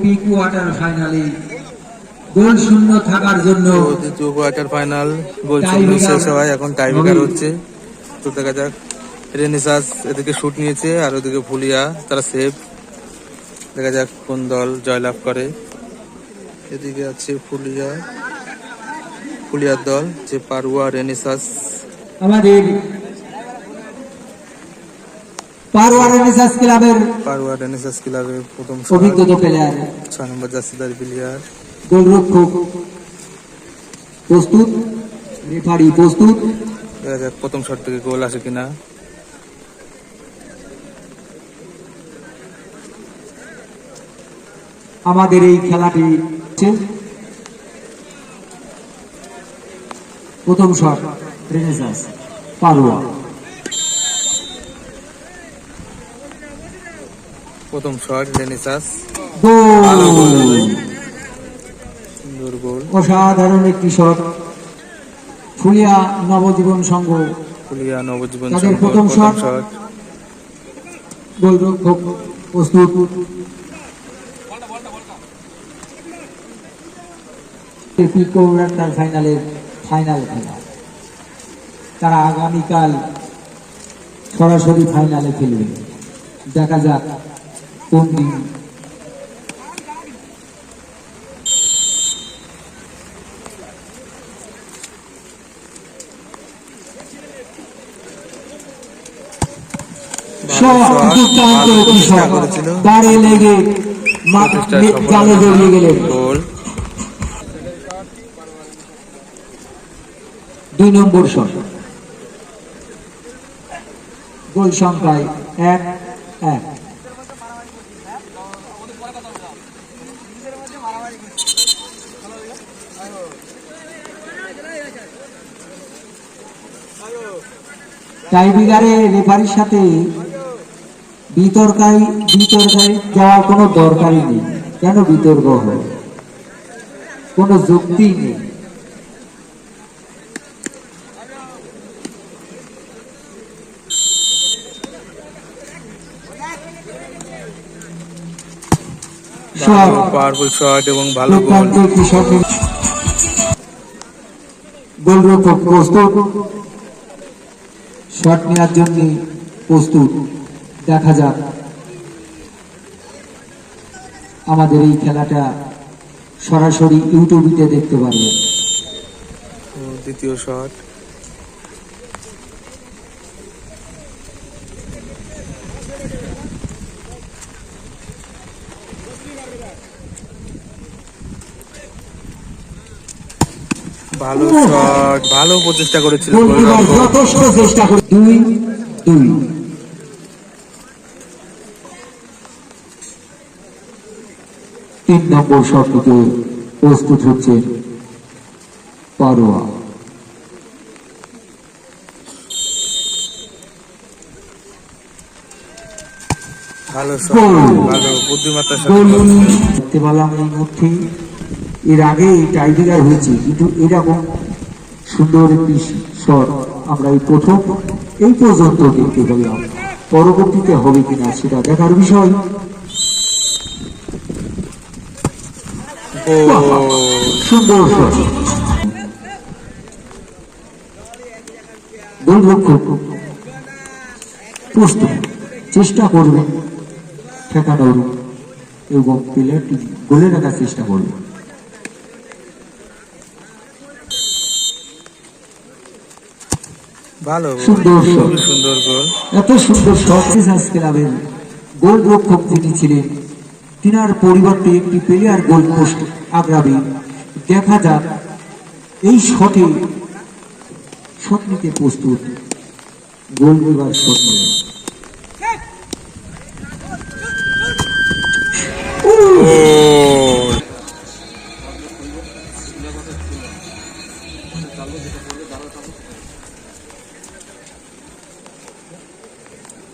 Pre quarter ফাইনালে গোল শূন্য থাকার জন্য কোয়ার্টার ফাইনাল গোল শূন্য শেষ হয় এখন টাই ব্রেকার হচ্ছে। তো দেখা যাক রেনেসাস এদিকে শুট নিয়েছে আর ওদিকে ফুলিয়া তারা সেভ দেখা যাক কোন দল জয়লাভ করে। এদিকে আছে ফুলিয়া। ফুলিয়ার দল যে পারুয়া রেনেসাস। আমাদের ক্লাবের ক্লাবের প্রথম অভিজ্ঞতা প্লেয়ার ছয় নম্বর জাসিদার প্লেয়ার গোলরক্ষক প্রস্তুত রেফারি প্রস্তুত। দেখা যাক প্রথম শট থেকে গোল আসে কিনা। আমাদের এই খেলাটি প্রথম শট রেনেসাস পারোয়া প্রথম শট গোল! অসাধারণ একটি শট। ফুলিয়া নবজীবন সংঘ। ফুলিয়া নবজীবন তাদের প্রথম। শট। গোলরক্ষক প্রস্তুত। ফাইনালের ফাইনাল খেলা। তারা আগামীকাল সরাসরি ফাইনালে খেলবে। দেখা যাক। লেগে জালে জড়িয়ে গেলেন। দুই নম্বর শট। গোল সংখ্যায় এক এক। টাইবিগারে রেফারির সাথে বিতর্কাই বিতর্কায় যাওয়ার কোনো দরকারই নেই। কেন বিতর্ক হয়? কোনো যুক্তি নেই। পাওয়ারফুল শট এবং ভালো গোল গোলরক্ষক প্রস্তুত। শট নেওয়ার জন্য প্রস্তুত। দেখা যাক। আমাদের এই খেলাটা সরাসরি ইউটিউবিতে দেখতে পারবেন দ্বিতীয় শট। ভালো শট ভালো প্রচেষ্টা করেছিল যথেষ্ট চেষ্টা করে। দুই দুই। তিন নম্বর প্রস্তুত হচ্ছে পারোয়া। ভালো শট। ভালো বুদ্ধিমত্তার সাথে। দেখতে পেলাম এই মধ্যে এর আগে এই টাইব্রেকার হয়েছে কিন্তু এরকম সুন্দর একটি শট আমরা এই প্রথম এই পর্যন্ত দেখতে পেলাম পরবর্তীতে হবে কিনা সেটা দেখার বিষয়। সুন্দর প্রস্তুত চেষ্টা করবেন ঠেকানোর এবং প্লেয়ারটি গোলে রাখার চেষ্টা করবেন ভালো সুন্দর সুন্দর গোল। এত সুন্দর যিনি ছিলেন তিনার পরিবর্তে একটি প্লেয়ার গোল পোস্ট আগ্রাবে দেখা যাক এই শটে শট নিতে প্রস্তুত। গোল শট নেবে গোল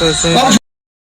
这真是。